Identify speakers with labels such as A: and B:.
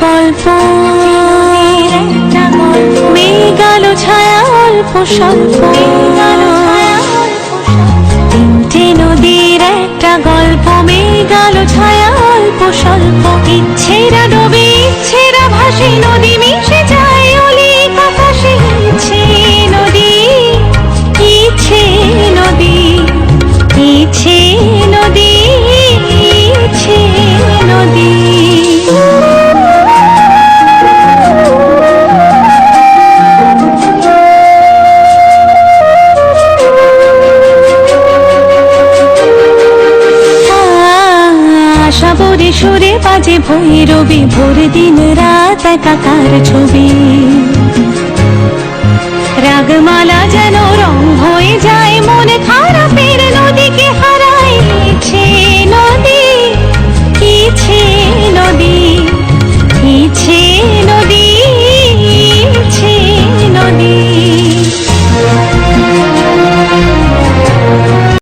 A: গল্প মেয়ে ছায়া অল্প স্বল্প তিনটে নদীর একটা গল্প মেঘালো ছায়া অল্প স্বল্প ইচ্ছেরা ডবে ইচ্ছেরা ভাসে নদী মিশে যায় অলি বাতাসে ইচ্ছে নদী ইচ্ছে নদী ইচ্ছে নদী আশাবরে সুরে বাজে ভৈরবী ভোর দিন রাত একাকার ছবি।